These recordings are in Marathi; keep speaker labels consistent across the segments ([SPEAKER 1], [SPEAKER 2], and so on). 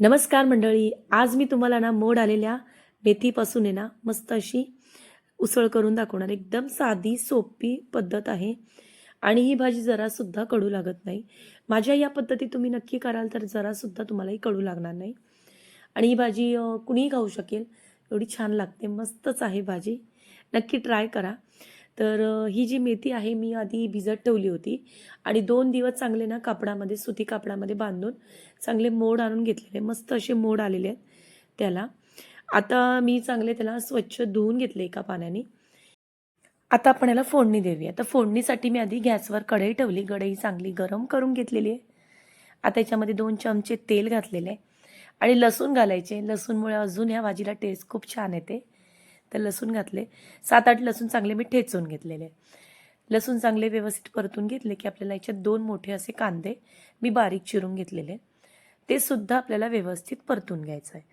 [SPEAKER 1] नमस्कार मंडळी. आज मी तुम्हाला ना मोड आलेल्या मेथीपासून आहे ना मस्त अशी उसळ करून दाखवणार. एकदम साधी सोपी पद्धत आहे. आणि ही भाजी जरासुद्धा कडू लागत नाही. माझ्या या पद्धती तुम्ही नक्की कराल तर जरासुद्धा तुम्हालाही कडू लागणार नाही. आणि ही भाजी कुणीही खाऊ शकेल. एवढी छान लागते. मस्तच आहे भाजी. नक्की ट्राय करा. तर ही जी मेथी आहे मी आधी भिजत ठेवली होती आणि दोन दिवस चांगले ना कापडामध्ये सुती कापडामध्ये बांधून चांगले मोड आणून घेतलेले. मस्त असे मोड आलेले आहेत त्याला. आता मी चांगले त्याला स्वच्छ धुवून घेतले एका पाण्याने. आता आपण याला फोडणी देऊया. तर फोडणीसाठी मी आधी गॅसवर कढई ठेवली. कढई चांगली गरम करून घेतलेली आहे. आता याच्यामध्ये दोन चमचे तेल घातलेले आहे आणि लसूण घालायचे. लसूणमुळे अजून ह्या भाजीला टेस्ट खूप छान येते. तर लसूण घातले. सात आठ लसूण चांगले मी ठेचून घेतलेले. लसूण चांगले व्यवस्थित परतून घेतले की आपल्याला याच्यात दोन मोठे असे कांदे मी बारीक चिरून घेतलेले. ते सुद्धा आपल्याला व्यवस्थित परतून घ्यायचं आहे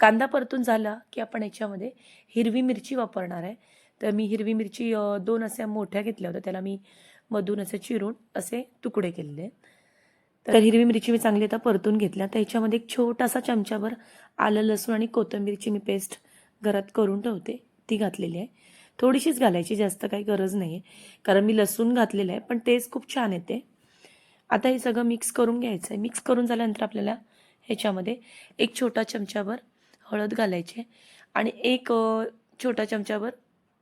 [SPEAKER 1] कांदा परतून झाला की आपण याच्यामध्ये हिरवी मिरची वापरणार आहे. तर मी हिरवी मिरची दोन अशा मोठ्या घेतल्या होत्या. त्याला मी मधून असे चिरून असे तुकडे केलेले. तर हिरवी मिरची मी चांगली आता परतून घेतल्या. तर याच्यामध्ये एक छोटासा चमचाभर आलं लसूण आणि कोथिंबीरची मी पेस्ट घरात करून ठेवते. ती घातलेली आहे. थोडीशीच घालायची जास्त काही गरज नाही आहे कारण मी लसूण घातलेलं आहे पण टेस्ट खूप छान येते. आता हे सगळं मिक्स करून घ्यायचं आहे. मिक्स करून झाल्यानंतर आपल्याला ह्याच्यामध्ये एक छोटा चमचाभर हळद घालायची आणि एक छोटा चमचाभर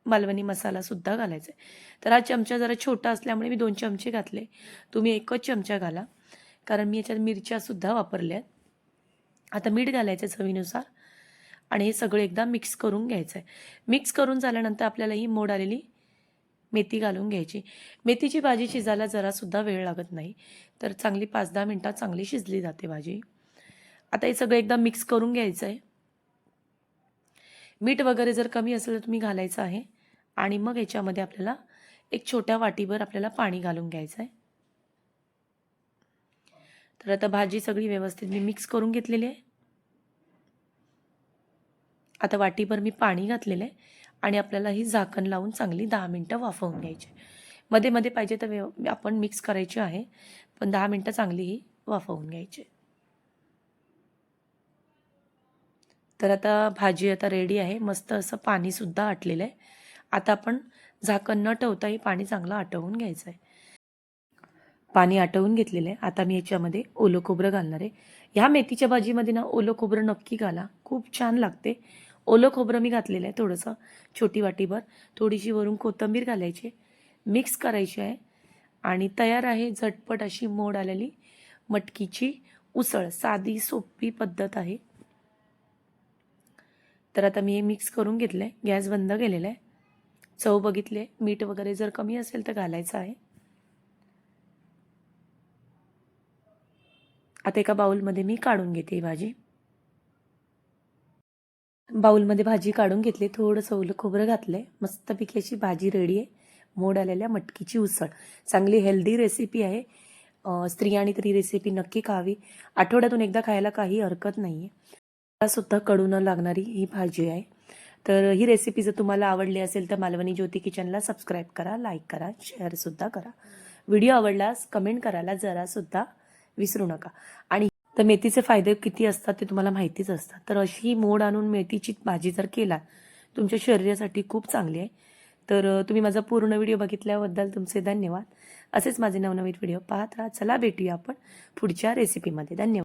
[SPEAKER 1] मालवणी मसालासुद्धा घालायचा आहे. तर हा चमचा जरा छोटा असल्यामुळे मी दोन चमचे घातले. तुम्ही एकच चमचा घाला. कारण मी याच्यात मिरच्यासुद्धा वापरल्या आहेत. आता मीठ घालायचं चवीनुसार. आणि हे सगळं एकदा मिक्स करून घ्यायचं आहे मिक्स करून झाल्यानंतर आपल्याला ही मोड आलेली मेथी घालून घ्यायची. मेथीची भाजी शिजायला जरासुद्धा वेळ लागत नाही. तर चांगली पाच दहा मिनटात चांगली शिजली जाते भाजी. आता हे सगळं एकदा मिक्स करून घ्यायचं आहे मीठ वगैरे जर कमी असेल तर तुम्ही घालायचं आहे. आणि मग याच्यामध्ये आपल्याला एक छोट्या वाटीभर आपल्याला पाणी घालून घ्यायचं आहे तर आता भाजी सगळी व्यवस्थित मी मिक्स करून घेतलेली आहे. आता वाटीभर मी पाणी घातलेलं आहे आणि आपल्याला ही झाकण लावून चांगली दहा मिनटं वाफवून घ्यायची मध्ये मध्ये पाहिजे तर व्यव आपण मिक्स करायची आहे पण दहा मिनटं चांगली ही वाफवून घ्यायची तर आता भाजी आता रेडी आहे. मस्त असं पाणीसुद्धा आटलेलं आहे. आता आपण झाकण न ठेवता ही पाणी चांगलं आटवून घ्यायचं आहे. पाणी आटवून घेतलेलं आहे. आता मी याच्यामध्ये ओलं खोबरं घालणार आहे. ह्या मेथीच्या भाजीमध्ये ना ओलं खोबरं नक्की घाला. खूप छान लागते. ओलं खोबरं मी घातलेलं आहे थोडंसं छोटी वाटीभर. थोडीशी वरून कोथिंबीर घालायची मिक्स करायची आहे. आणि तयार आहे झटपट अशी मोड आलेली मटकीची उसळ. साधी सोपी पद्धत आहे. तर आता मी हे मिक्स करून घेतलं आहे गॅस बंद केलेला आहे. चव बघितले मीठ वगैरे जर कमी असेल तर घालायचं आहे. आता एका बाऊलमध्ये मी काढून घेते ही भाजी. बाऊलमध्ये भाजी काढून घेतली थोडंसं ओलं खोबरं घातलं आहे मस्तपैकी अशी भाजी रेडी आहे. मोड आलेल्या मटकीची उसळ. चांगली हेल्दी रेसिपी आहे. स्त्री स्त्रियांनी तरी रेसिपी नक्की खावी. आठवड्यातून एकदा खायला काही हरकत नाही आहे मलासुद्धा कडू न लागणारी ही भाजी आहे. तर ही रेसिपी जर तुम्हाला आवडली असेल तर मालवणी ज्योती किचनला सबस्क्राईब करा लाईक करा शेअरसुद्धा करा. व्हिडिओ आवडल्यास कमेंट करायला जरासुद्धा विसरू नका. आणि तर मेथीचे फायदे किती असतात ते तुम्हाला माहितीच असतात. तर अशी मोड आणून मेथीची भाजी जर केला तुमच्या शरीरासाठी खूप चांगली आहे. तर तुम्ही माझा पूर्ण व्हिडिओ बघितल्याबद्दल तुमचे धन्यवाद. असेच माझे नवनवीन व्हिडिओ पाहत राहा. चला भेटूया आपण पुढच्या रेसिपीमध्ये धन्यवाद.